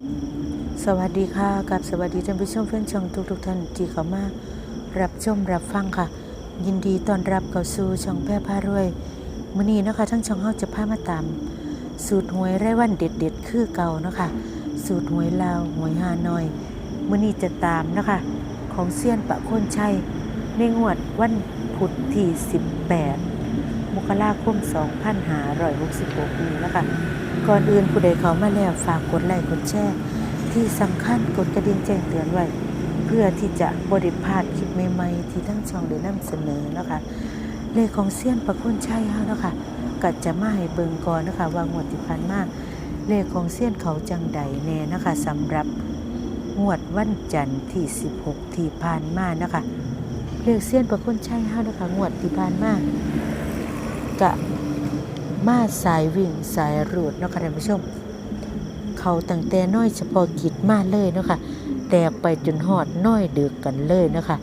สวัสดีค่ะกับสวัสดีท่านผู้ชมเพื่อนช่องทุกทุกท่านที่เข้ามารับชมรับฟังค่ะ ยินดีต้อนรับเข้าสู่ช่องแพร่พารวยมื้อนี้นะคะทั้งช่องเฮาจะพามาตาม สูตรหวยไร่วันเด็ดๆ คือเก่านะคะสูตรหวยลาวหวยฮานอยมื้อนี้จะตามนะคะ ของเซียนปะโคนชัยในงวดวันพุธที่ 18 มกราคม 2566นี้นะคะ ก่อนอื่นผู้ใดเขามาแล้วฝากกดไลค์กดแชร์ที่สำคัญกดกระดิ่งแจ้งเตือนไว้ เพื่อที่จะบริพาดคลิปใหม่ๆ ที่ทั้งช่องได้นำเสนอนะคะเลขของเซียนประคุณชัยเฮานะคะก็จะมาให้เบิ่งก่อนนะคะว่างวดที่ผ่านมาเลขของเซียนเขาจังใดแน่นะคะสำหรับงวดวันจันทร์ที่ 16 ที่ผ่านมานะคะเลขเซียนประคุณชัยเฮานะคะงวดที่ผ่านมากะ มาสายวิ่งสายรูดเนาะคะท่านผู้ชม เขาตั้งแต่น้อยเฉพาะกิจมาเลยเนาะคะแตกไปจนหอดน้อยเดึกกันเลยเนาะคะ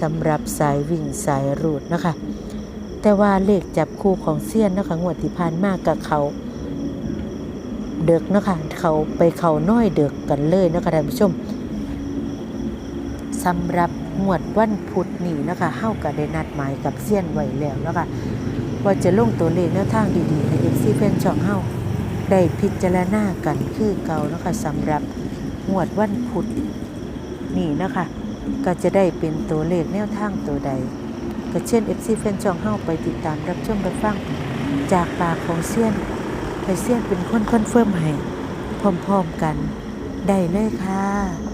สำหรับสายวิ่งสายรูดเนาะคะแต่ว่าเลขจับคู่ของเซียนเนาะคะงวดที่ผ่านมากกับเขาเดึกเนาะคะเขาไปเขาน้อยเดึกกันเลยเนาะคะท่านผู้ชมสำหรับงวดวันพุธนี้เนาะคะเฮาก็ได้นัดหมายกับเซียนไว้แล้วเนาะคะ ว่าจะลงตัวเลขแนวทางดีๆให้ FC แฟนช่องเฮาได้พิจารณากันคือเก่านะคะสำหรับงวดวันพุธนี่นะคะ ก็จะได้เป็นตัวเลขแนวทางตัวใด ก็เช่น FC แฟนช่องเฮาไปติดตามรับชมรับฟังจากปากของเซียนให้เซียนเป็นคนคอนเฟิร์มให้พร้อมๆกันได้เลยค่ะ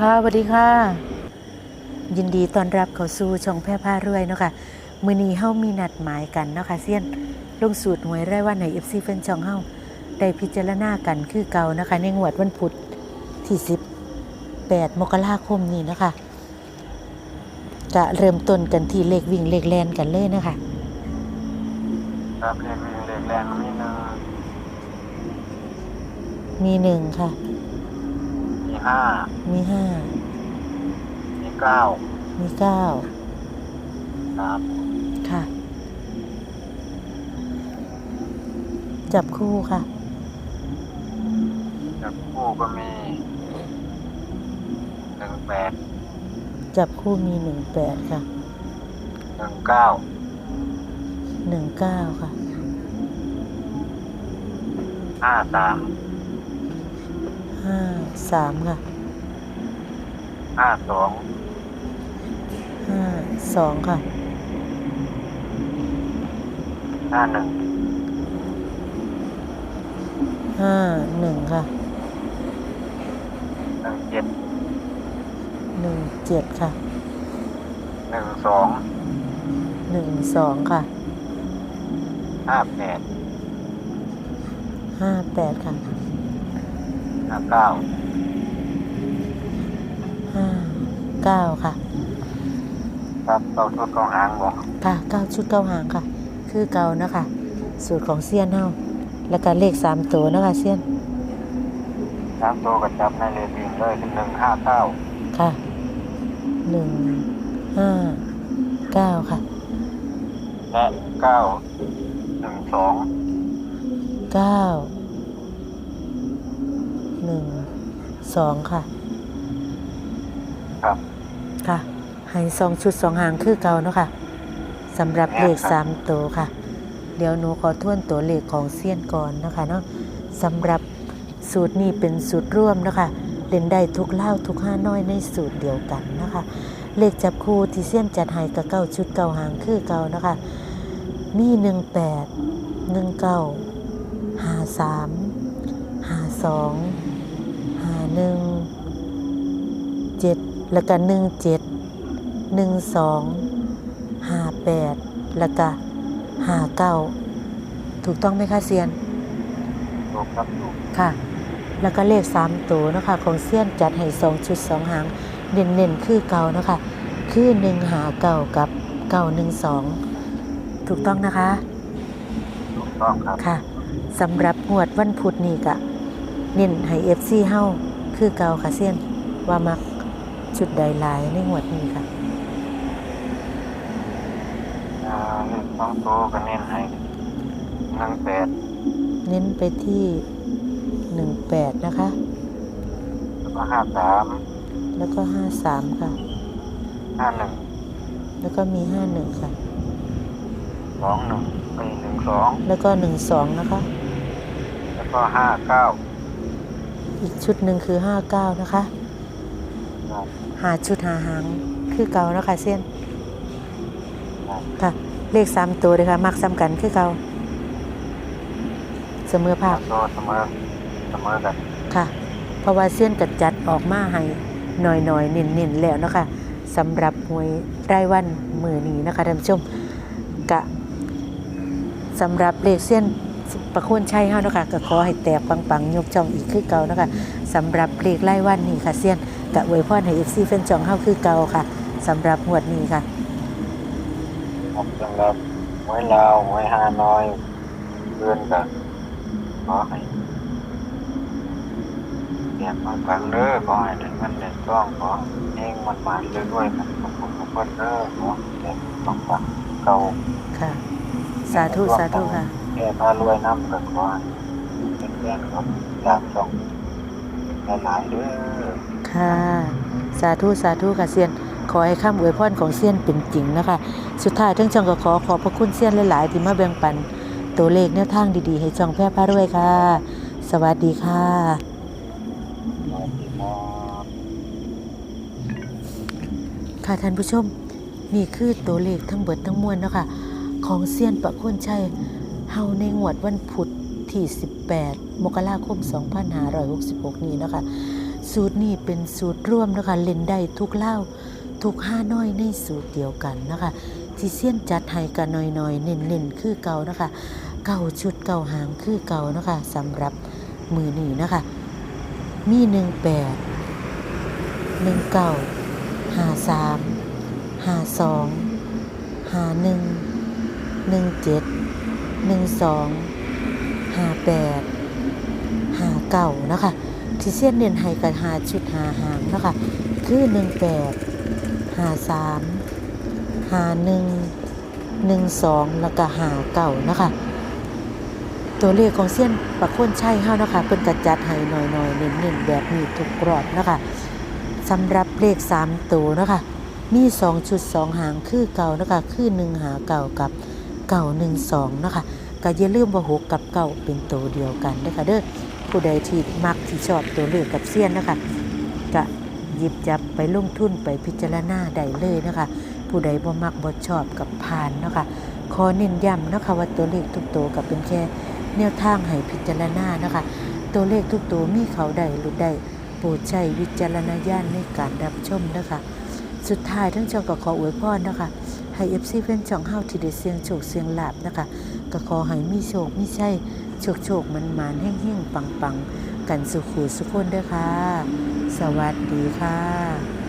ค่ะสวัสดีค่ะ ยินดีต้อนรับเข้าสู่ช่องแพร่ผ้ารวยเนาะค่ะมื้อนี้เฮามีนัดหมายกันเนาะค่ะเซียนลงสูตรหวยรายวันใน FC แฟนช่องเฮาได้พิจารณากันคือเก่านะคะ ในงวดวันพุธที่18มกราคมนี้นะคะจะเริ่มต้นกันที่เลขวิ่งเลขแลนกันเลยนะคะครับเลขวิ่งเลขแรงมีหนึ่งมีหนึ่งค่ะมี ห้ามีห้ามีเก้ามีเก้าครับ ค่ะ จับคู่ค่ะ จับคู่ก็มีหนึ่งแปดจับคู่มีหนึ่งแปดค่ะหนึ่งเก้าหนึ่งเก้าค่ะห้าสาม ห้าสามค่ะห้าสองห้าสองค่ะห้าหนึ่งห้าหนึ่งค่ะหนึ่งเจ็ดหนึ่งเจ็ดค่ะหนึ่งสองหนึ่งสองค่ะห้าแปดห้าแปดค่ะ ห้าเก้าห้าเก้าค่ะ ครับเราชุดกองหางบอกค่ะเก้าชุดเก้าหางค่ะ คือเก่านะคะ สูตรของเซียนเฮาแล้วก็เลขสามตัวนะคะเซียนสามตัวกับจับในเลขวิ่งเลยเป็นหนึ่งห้าเก้าค่ะหนึ่งห้าเก้าค่ะและเก้าหนึ่งสองเก้า หนึ่งสองค่ะ ครับ ค่ะให้สองชุดสองหางคือเก่าเนาะค่ะสำหรับเลขสามตัวค่ะ เดี๋ยวหนูขอทวนตัวเลขของเซียนก่อนนะคะเนาะสำหรับสูตรนี้เป็นสูตรร่วมนะคะเล่นได้ทุกเล่าทุกห้าน้อยในสูตรเดียวกันนะคะ เลขจับคู่ที่เซียนจัดให้กับเก้าชุดเก้าหางคือเก่านะคะ มีหนึ่งแปดหนึ่งเก้าห้าสามห้าสองห้าหนึ่งเจ็ดแล้วก็หนึ่งเจ็ดหนึ่งสองห้าแปดแล้วก็ห้าเก้าถูกต้องไหมคะเซียนถูกครับถูกค่ะ แล้วก็เลขสามตัวเนาะคะของเซียนจัดให้สองชุดสองหางเน้นๆคือเก่าเนาะคะ คือหนึ่งหาเก่ากับเก่าหนึ่งสองถูกต้องนะคะ ถูกต้องครับค่ะสำหรับงวดวันพุธนี้กะ เน้นให้เอฟซีเฮาคือเก่าค่ะเซียน ว่ามักชุดใดหลายในงวดนี้ค่ะอ่าเลขสองตัวก็เน้นให้หนึ่งแปดเน้นไปที่หนึ่งแปดนะคะ แล้วก็ห้าสามแล้วก็ห้าสามค่ะห้าหนึ่งแล้วก็มีห้าหนึ่งค่ะสองหนึ่งไปหนึ่งสองแล้วก็หนึ่งสองนะคะ แล้วก็ห้าเก้า อีกชุดหนึ่งคือห้าเก้านะคะ หาชุดหาหางคือเก่านะคะเส้นค่ะ เลขสามตัวเลยค่ะ มักซ้ำกันคือเก่าเสมอภาคตัวเสมอเสมอกันค่ะ เพราะว่าเส้นกัดจัดออกมาให้หน่อยๆเน้นๆแล้วเนาะคะสำหรับหวยรายวันมือนี้นะคะท่านผู้ชมกะสำหรับเลขเส้น ประโคนชัยเฮานะคะก็ขอให้แตกปังๆ ยกจ่องอีกคือเก่านะคะสำหรับเลขรายวันนี้ค่ะเส้นกะอวยพรให้ FC แฟนจองเฮาคือเก่าค่ะสำหรับงวดนี้ค่ะครับสำหรับหวยลาวหวยฮานอยเพื่อนกันขอให้เรียนบางครั้งเด้อขอให้ได้เงินได้องขอเองมันมาเรื่อยๆกันขอบคุณทุกคนเด้อขอให้ได้องบาทเก่าค่ะ สาธุสาธุค่ะ แค่พารวยน้ำกันขอให้เป็นแรงครับตามช่องหลายๆด้อค่ะ สาธุสาธุค่ะเซียน ขอให้คำอวยพรของเซียนเป็นจริงนะคะ สุดท้ายทั้งช่องก็ขอขอบพระคุณเซียนหลาย ๆ ที่มาแบ่งปัน ตัวเลขแนวทางดี ๆ ให้ช่องแพร่พารวยค่ะ สวัสดีค่ะค่ะท่านผู้ชม นี่คือตัวเลขทั้งเบิดทั้งมวลนะคะของเซียนประโคนชัย เฮาในงวดวันพุธที่ 18 มกราคม 2566 นี้นะคะ สูตรนี้เป็นสูตรร่วมนะคะ เล่นได้ทุกเล่าทุกห้าน้อยในสูตรเดียวกันนะคะที่เซียนจัดให้กันน้อยๆ เน้นๆ คือเก่านะคะ เก่าชุดเก่าหางคือเก่านะคะสำหรับมือนี้นะคะ มีหนึ่งแปดหนึ่งเก้าห้าสามห้าสองห้าหนึ่งหนึ่งเจ็ด หนึ่งสองห้าแปดห้าเก้านะคะที่เส้นเน้นให้กันหาชุดหาหางนะคะคือหนึ่งแปดหาสามหาหนึ่งหนึ่งสองแล้วก็หาเก่านะคะตัวเลขของเส้นประโคนชัยเฮานะคะเป็นกระจัดให้หน่อยๆเน้นๆแบบนี้ทุกกรอบนะคะสำหรับเลขสามตัวนะคะมีสองชุดสองหางคือเก่านะคะคือหนึ่งหาเก่ากับ เก่าหนึ่งสองนะคะก็อย่าลืมว่าหกกับเก่าเป็นตัวเดียวกันนะคะเด้อผู้ใดที่มักที่ชอบตัวเลขกับเซียนนะคะก็หยิบจับไปลงทุนไปพิจารณาได้เลยนะคะ ผู้ใดบ่มักบ่ชอบกับผ่านนะคะขอเน้นย้ำนะคะว่าตัวเลขทุกตัวก็เป็นแค่แนวทางให้พิจารณานะคะ ตัวเลขทุกตัวมีเขาใดหรือใดโปรดใช้วิจารณญาณในการรับชมนะคะ สุดท้ายทั้งช่องก็ขออวยพรนะคะ ให้เอฟซีเพื่อนช่องเฮาที่ได้เสียงโชคเสียงลาบนะคะก็ขอให้มีโชคมีชัยโชคโชคมันมันๆแห้งๆปังๆ กันสุขูสุขคนเด้อค่ะ สวัสดีค่ะ